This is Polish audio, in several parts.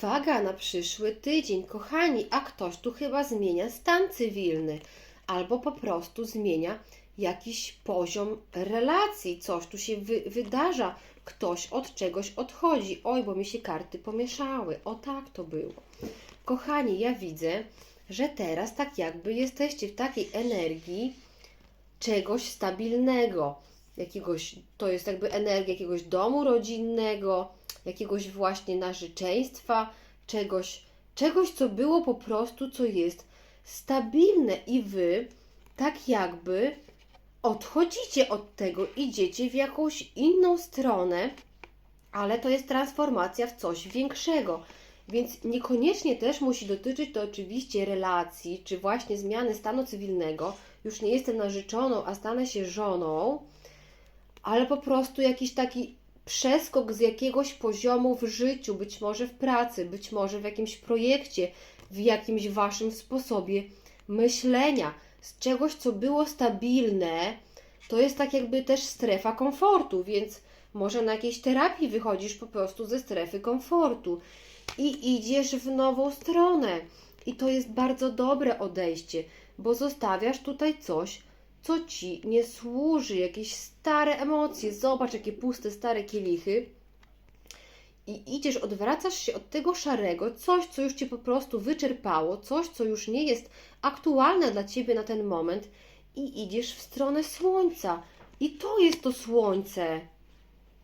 Waga na przyszły tydzień. Kochani, a ktoś tu chyba zmienia stan cywilny albo po prostu zmienia jakiś poziom relacji. Coś tu się wy wydarza. Ktoś od czegoś odchodzi. Oj, bo mi się karty pomieszały. O tak to było. Kochani, ja widzę, że teraz tak jakby jesteście w takiej energii czegoś stabilnego. Jakiegoś, to jest jakby energia jakiegoś domu rodzinnego, jakiegoś właśnie narzeczeństwa, czegoś, czegoś, co było po prostu, co jest stabilne i wy tak jakby odchodzicie od tego, idziecie w jakąś inną stronę, ale to jest transformacja w coś większego. Więc niekoniecznie też musi dotyczyć to oczywiście relacji, czy właśnie zmiany stanu cywilnego. Już nie jestem narzeczoną, a stanę się żoną, ale po prostu jakiś taki przeskok z jakiegoś poziomu w życiu, być może w pracy, być może w jakimś projekcie, w jakimś waszym sposobie myślenia, z czegoś, co było stabilne, to jest tak jakby też strefa komfortu, więc może na jakiejś terapii wychodzisz po prostu ze strefy komfortu i idziesz w nową stronę. I to jest bardzo dobre odejście, bo zostawiasz tutaj coś, co ci nie służy, jakieś stare emocje. Zobacz, jakie puste, stare kielichy. I idziesz, odwracasz się od tego szarego, coś, co już cię po prostu wyczerpało, coś, co już nie jest aktualne dla ciebie na ten moment, i idziesz w stronę słońca. I to jest to słońce.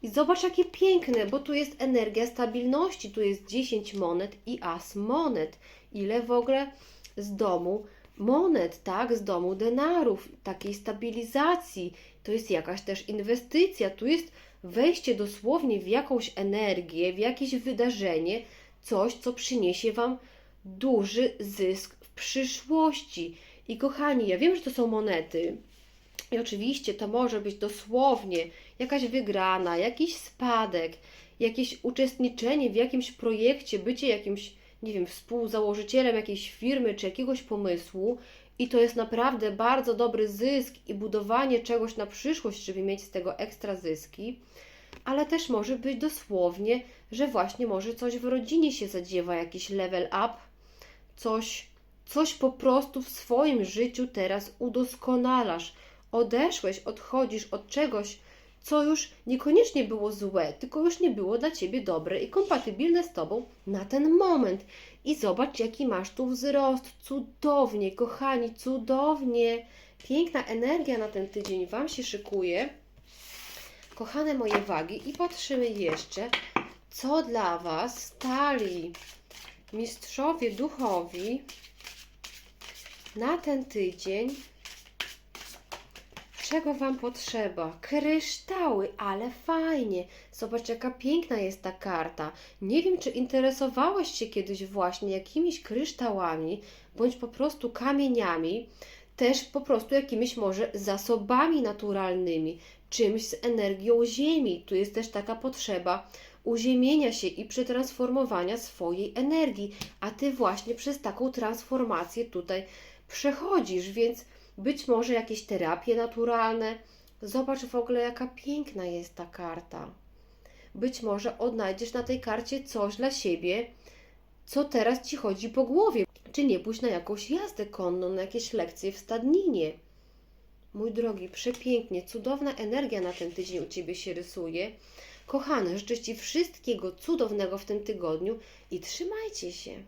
I zobacz, jakie piękne, bo tu jest energia stabilności, tu jest 10 monet i as monet. Ile w ogóle z domu monet, tak, z domu denarów, takiej stabilizacji. To jest jakaś też inwestycja, tu jest wejście dosłownie w jakąś energię, w jakieś wydarzenie, coś, co przyniesie Wam duży zysk w przyszłości. I kochani, ja wiem, że to są monety, i oczywiście to może być dosłownie jakaś wygrana, jakiś spadek, jakieś uczestniczenie w jakimś projekcie, bycie jakimś, nie wiem, współzałożycielem jakiejś firmy czy jakiegoś pomysłu. I to jest naprawdę bardzo dobry zysk i budowanie czegoś na przyszłość, żeby mieć z tego ekstra zyski. Ale też może być dosłownie, że właśnie może coś w rodzinie się zadziewa, jakiś level up, coś, coś po prostu w swoim życiu teraz udoskonalasz odeszłeś, odchodzisz od czegoś, co już niekoniecznie było złe, tylko już nie było dla ciebie dobre i kompatybilne z tobą na ten moment. I zobacz, jaki masz tu wzrost. Cudownie, kochani, cudownie. Piękna energia na ten tydzień Wam się szykuje. Kochane moje wagi, i patrzymy jeszcze, co dla Was stali mistrzowie duchowi na ten tydzień czego Wam potrzeba? Kryształy, ale fajnie. Zobacz, jaka piękna jest ta karta. Nie wiem, czy interesowałeś się kiedyś właśnie jakimiś kryształami, bądź po prostu kamieniami, też po prostu jakimiś może zasobami naturalnymi, czymś z energią ziemi. Tu jest też taka potrzeba uziemienia się i przetransformowania swojej energii, a Ty właśnie przez taką transformację tutaj przechodzisz, więc być może jakieś terapie naturalne. Zobacz w ogóle, jaka piękna jest ta karta. Być może odnajdziesz na tej karcie coś dla siebie, co teraz ci chodzi po głowie. Czy nie pójść na jakąś jazdę konną, na jakieś lekcje w stadninie. Mój drogi, przepięknie, cudowna energia na ten tydzień u Ciebie się rysuje. Kochane, życzę Ci wszystkiego cudownego w tym tygodniu i trzymajcie się.